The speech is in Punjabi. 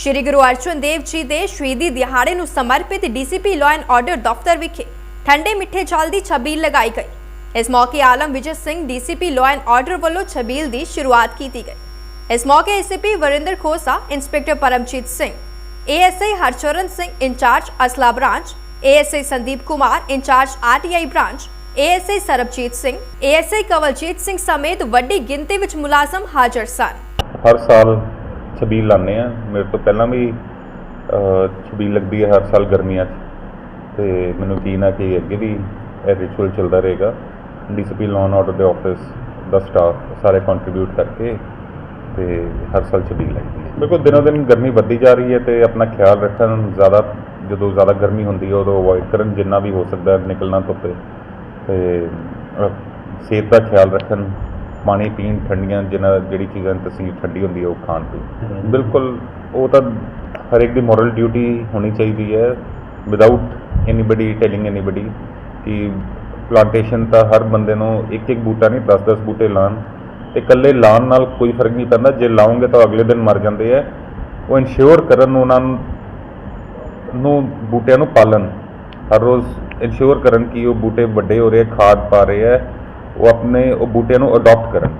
ਸ਼੍ਰੀ ਗੁਰੂ ਅਰਜਨ ਦੇਵ ਜੀ ਦੇ ਸ਼ਹੀਦੀ ਦਿਹਾੜੇ ਨੂੰ ਸਮਰਪਿਤ ਡੀਸੀਪੀ ਲਾਅ ਐਂਡ ਆਰਡਰ ਦਫ਼ਤਰ ਵਿਖੇ ਠੰਡੇ ਮਿੱਠੇ ਜਲ ਦੀ ਛਬੀਲ ਲਗਾਈ ਗਈ। ਇਸ ਮੌਕੇ Alam Vijay Singh, DCP law and order ਵੱਲੋਂ ਛਬੀਲ ਦੀ ਸ਼ੁਰੂਆਤ ਕੀਤੀ ਗਈ। ਇਸ ਮੌਕੇ ACP Varinder Khosa, inspector Paramjit Singh ASI Harcharan Singh incharge ਅਸਲਾ branch ASI Sandeep Kumar incharge RTI branch ASI Sarabjit Singh ASI Kawaljit Singh ਸਮੇਤ ਵੱਡੀ ਗਿਣਤੀ ਵਿੱਚ ਮੁਲਾਜ਼ਮ ਹਾਜ਼ਰ ਸਨ। ਹਰ ਸਾਲ ਛਬੀਲ ਲਾਉਂਦੇ ਆ ਮੇਰੇ ਤੋਂ ਪਹਿਲਾਂ ਵੀ ਛਬੀਲ ਲੱਗਦੀ ਹੈ ਹਰ ਸਾਲ ਗਰਮੀਆਂ 'ਚ। ਤੇ ਮੈਨੂੰ ਯਕੀਨ ਹੈ ਕਿ ਅੱਗੇ ਵੀ ਇਹ ਰਿਚੁਅਲ ਚੱਲਦਾ ਰਹੇਗਾ। ਡੀਸੀਪੀ ਲਾਅ ਆਰਡਰ ਦੇ ਆਫਿਸ ਦਾ ਸਟਾਫ ਸਾਰੇ ਕੰਟਰੀਬਿਊਟ ਕਰਕੇ ਤੇ ਹਰ ਸਾਲ ਛਬੀਲ ਲੱਗਦੀ ਹੈ। ਬਿਲਕੁਲ ਦਿਨੋਂ ਦਿਨ ਗਰਮੀ ਵੱਧਦੀ ਜਾ ਰਹੀ ਹੈ ਤੇ ਆਪਣਾ ਖਿਆਲ ਰੱਖਣ ਜ਼ਿਆਦਾ, ਜਦੋਂ ਜ਼ਿਆਦਾ ਗਰਮੀ ਹੁੰਦੀ ਹੈ, ਉਦੋਂ ਅਵੋਇਡ ਕਰਨ ਜਿੰਨਾ ਵੀ ਹੋ ਸਕਦਾ ਨਿਕਲਣਾ ਧੁੱਪੇ। ਤੇ ਸਿਹਤ ਦਾ ਖਿਆਲ ਰੱਖਣ। ਪਾਣੀ ਪੀਣ ਠੰਡੀਆਂ ਜਿਨ੍ਹਾਂ ਜਿਹੜੀ ਚੀਜ਼ਾਂ ਤਸੀਰ ਠੰਡੀ ਹੁੰਦੀ ਹੈ ਉਹ ਖਾਣ ਪੀਣ। ਬਿਲਕੁਲ ਉਹ ਤਾਂ ਹਰ ਇੱਕ ਦੀ ਮੋਰਲ ਡਿਊਟੀ ਹੋਣੀ ਚਾਹੀਦੀ ਹੈ ਵਿਦਆਊਟ ਐਨੀਬਡੀ ਟੈਲਿੰਗ ਐਨੀਬਡੀ ਕਿ ਪਲਾਂਟੇਸ਼ਨ ਤਾਂ ਹਰ ਬੰਦੇ ਨੂੰ ਇੱਕ ਇੱਕ ਬੂਟਾ ਨਹੀਂ 10-10 ਬੂਟੇ ਲਾਣ ਤੇ ਇਕੱਲੇ ਲਾਉਣ ਨਾਲ ਕੋਈ ਫ਼ਰਕ ਨਹੀਂ ਪੈਂਦਾ ਜੇ ਲਾਉਂਗੇ ਤਾਂ ਅਗਲੇ ਦਿਨ ਮਰ ਜਾਂਦੇ ਆ। ਉਹ ਇਨਸ਼ੋਰ ਕਰਨ ਉਹਨਾਂ ਨੂੰ ਬੂਟਿਆਂ ਨੂੰ ਪਾਲਣ। ਹਰ ਰੋਜ਼ ਇਨਸ਼ੋਰ ਕਰਨ ਕਿ ਉਹ ਬੂਟੇ ਵੱਡੇ ਹੋ ਰਹੇ ਖਾਦ ਪਾ ਰਹੇ ਹੈ ਉਹ ਆਪਣੇ ਉਹ ਬੂਟਿਆਂ ਨੂੰ ਅਡਾਪਟ ਕਰਨ